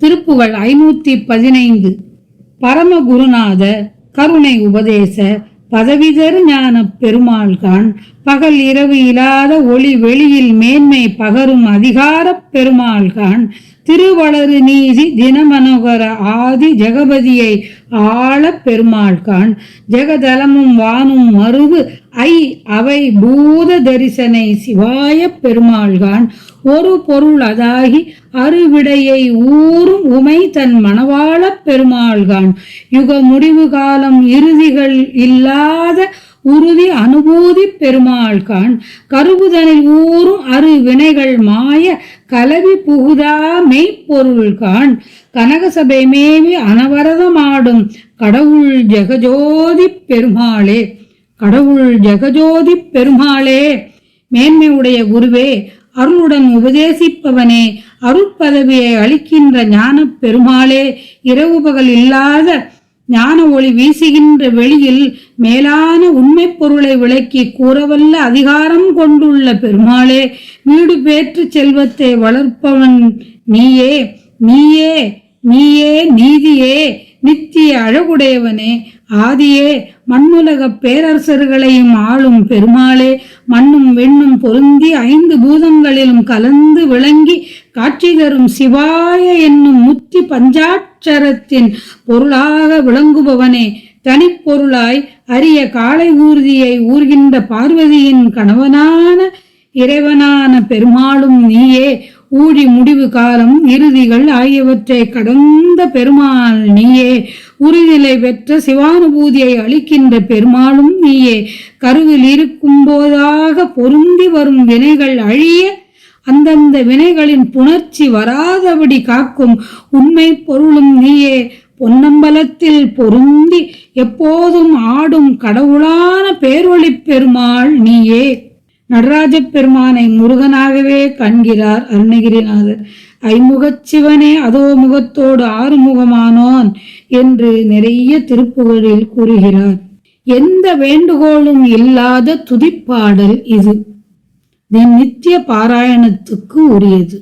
திருப்புகள் ஐநூத்தி பதினைந்து. பரமகுருநாத கருணை உபதேச பதவிதர் ஞான பெருமாள்கான் பகல் இரவு இல்லாத ஒளி வெளியில் மேன்மை பகரும் அதிகாரப் பெருமாள்கான் திருவளரு நீதி தினமனோகர ஆதி ஜெகபதியை ஆள பெருமாள்கான். ஜெகதலமும் வானும் மருவு ஐ அவை பூத தரிசனை சிவாய பெருமாள்கான். ஒரு பொருள் அதாகி அறுவிடையை ஊறும் உமை தன் மணவாள பெருமாள்கான். யுக முடிவு காலம் இறுதிகள் இல்லாத உறுதி அனுபூதி பெருமாள்கான். கருவுதனில் ஊறும் அரு வினைகள் மாய கலவி புகுதா மெய்ப்பொருள்கான் கனகசபை மேவி அனவரதமாடும் கடவுள் ஜெகஜோதி பெருமாளே. கடவுள் ஜெகஜோதி பெருமாளே. மேன்மை உடைய குருவே அருளுடன் உபதேசிப்பவனே. அருட்பதவியை அளிக்கின்ற ஞானப் பெருமாளே. இரவு பகல் இல்லாத ஞான ஒளி வீசுகின்ற வெளியில் மேலான உண்மை பொருளை விளக்கி கூறவல்ல அதிகாரம் கொண்டுள்ள பெருமாளே வீடு பேற்று செல்வத்தை வளர்ப்பவன் நீயே நீயே. நீயே நீதியே நித்திய அழகுடையவனே. ஆதியே மண்ணுலக பேரரசர்களையும் ஆளும் பெருமாளே. மண்ணும் வெண்ணும் பொருந்தி ஐந்து பூதங்களிலும் கலந்து விளங்கி காட்சி தரும் சிவாய என்னும் முத்தி பஞ்சாட்சரத்தின் பொருளாக விளங்குபவனே. தனிப்பொருளாய் அரிய காலை ஊர்தியை ஊர்கின்ற பார்வதியின் கணவனான இறைவனான பெருமாளும் நீயே. ஊழி முடிவு காலம் இறுதிகள் ஆகியவற்றை கடந்த பெருமாள் நீயே உறுதிலை பெற்ற சிவானுபூதியை அளிக்கின்ற பெருமாளும் நீயே கருவில் இருக்கும் போதாக பொருந்தி வரும் வினைகள் அழிய அந்தந்த வினைகளின் புணர்ச்சி வராதபடி காக்கும் உண்மை பொருளும் நீயே பொன்னம்பலத்தில் பொருந்தி எப்போதும் ஆடும் கடவுளான பேரொளிப் பெருமாள் நீயே. நடராஜப் பெருமானை முருகனாகவே காண்கிறார் அருணகிரிநாதர். ஐமுகச் சிவனே அதோ முகத்தோடு ஆறுமுகமானோன் என்று நிறைய திருப்புகழில் கூறுகிறார். எந்த வேண்டுகோளும் இல்லாத துதிப்பாடல் இது. இது நித்திய பாராயணத்துக்கு உரியது.